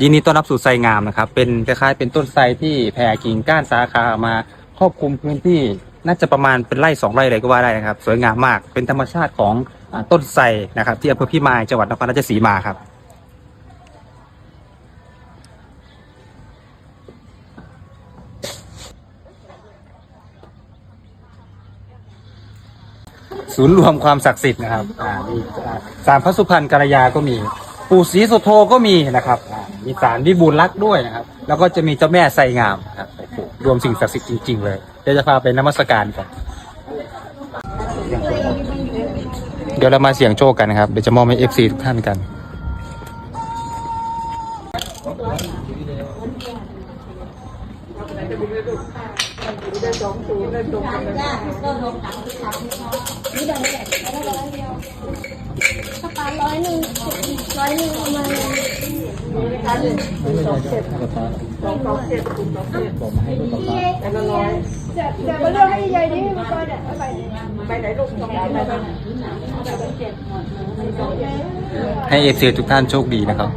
ยินดีต้อนรับสู่ไซงามนะครับ เป็นคล้ายๆเป็นต้นไทรที่แผ่กิ่งก้านสาขามาครอบคลุมพื้นที่น่าจะประมาณเป็นไร่สองไร่เลยก็ว่าได้นะครับ สวยงามมากเป็นธรรมชาติของอาต้นไทรนะครับ ที่อำเภอพิมายจังหวัดนครราชสีมาครับ ศูนย์รวมความศักดิ์สิทธิ์นะครับอ่ามีอ่าศาลพระสุพรรณกัลยาก็มี ปู่ศรีสุโธก็มีนะครับอ่า มีศาลวิบูลย์รักษ์ด้วยนะครับ แล้วก็จะมีเจ้าแม่ไสงามนะครับโอ้โหรวมสิ่งศักดิ์สิทธิ์จริง ๆ เลยเดี๋ยวจะพาไปนมัสการกัน เดี๋ยวเรามาเสี่ยงโชคกันนะครับ เดี๋ยวจะมอบให้เอฟซีทุกท่านกันกระเป๋าร้อยหนึ่งร้อย หนึ่งประมาณนี้จะจะมาเลือกให้ยายดิมันก็เดี๋ยไปไปไหนลูกตรงไหนไปบ้างให้เอฟซีทุกท่านโชคดีนะครับ